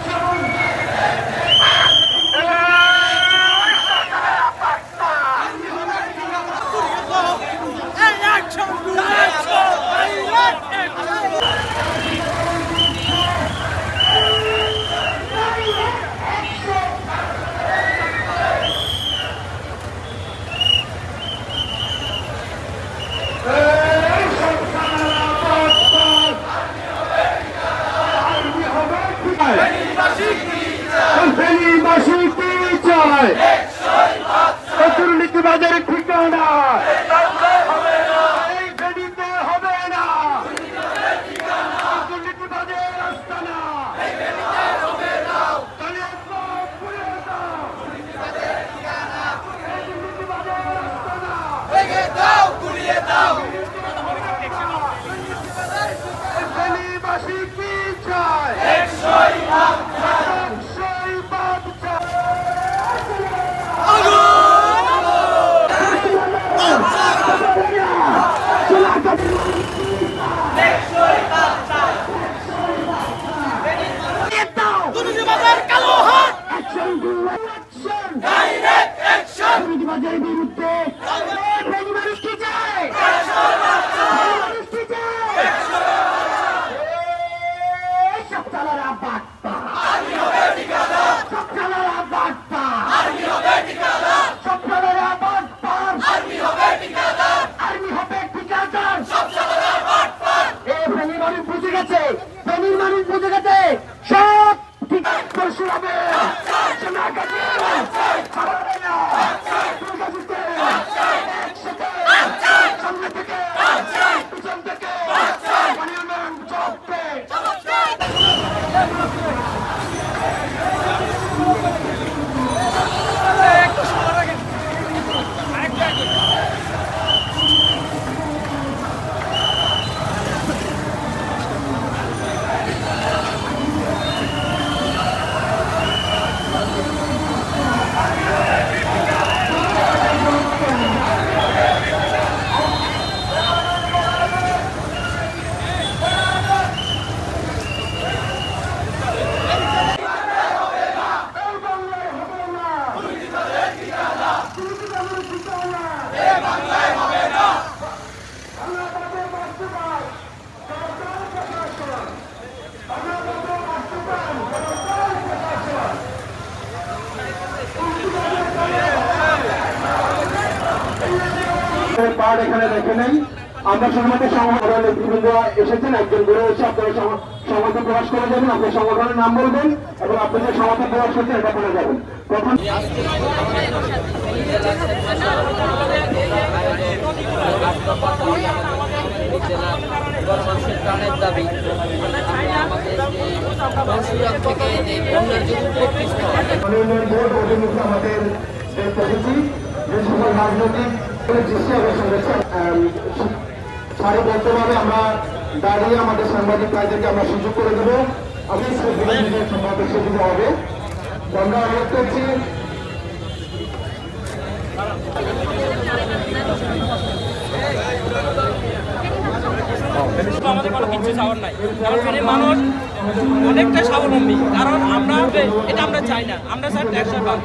Come on. নয়। নীতিবাদের ঠিকানা? Direct action বিরুদ্ধে পার্ট এখানে দেখে নেই। আমরা সংগঠনের নেতৃবৃন্দ এসেছেন। একজন ঘুরে এসে আপনারা সম- সমর্থন প্রকাশ করে যাবেন আপনার সংগঠনের নাম বলবেন এবং আপনি যে সমর্থন প্রকাশ করছেন, এটা বলে যাবেন। প্রথম গণমানুষের প্রাণের দাবি যে সকল রাজনৈতিক দৃষ্টি আকর্ষণ করেছে সারিবদ্ধভাবে আমরা দাঁড়িয়ে আমাদের সাংবাদিক ভাইদেরকে আমরা সুযোগ করে দেবো। আমি সম্পাদক সুবিধা হবে আমরা অনুরোধ করছি আমাদের কোনো কিছু চাওয়ার নাই। কারণ মানুষ অনেকটা স্বাবলম্বী। কারণ আমরা এটা আমরা চাই না। আমরা চাই ট্যাক্সের বাদ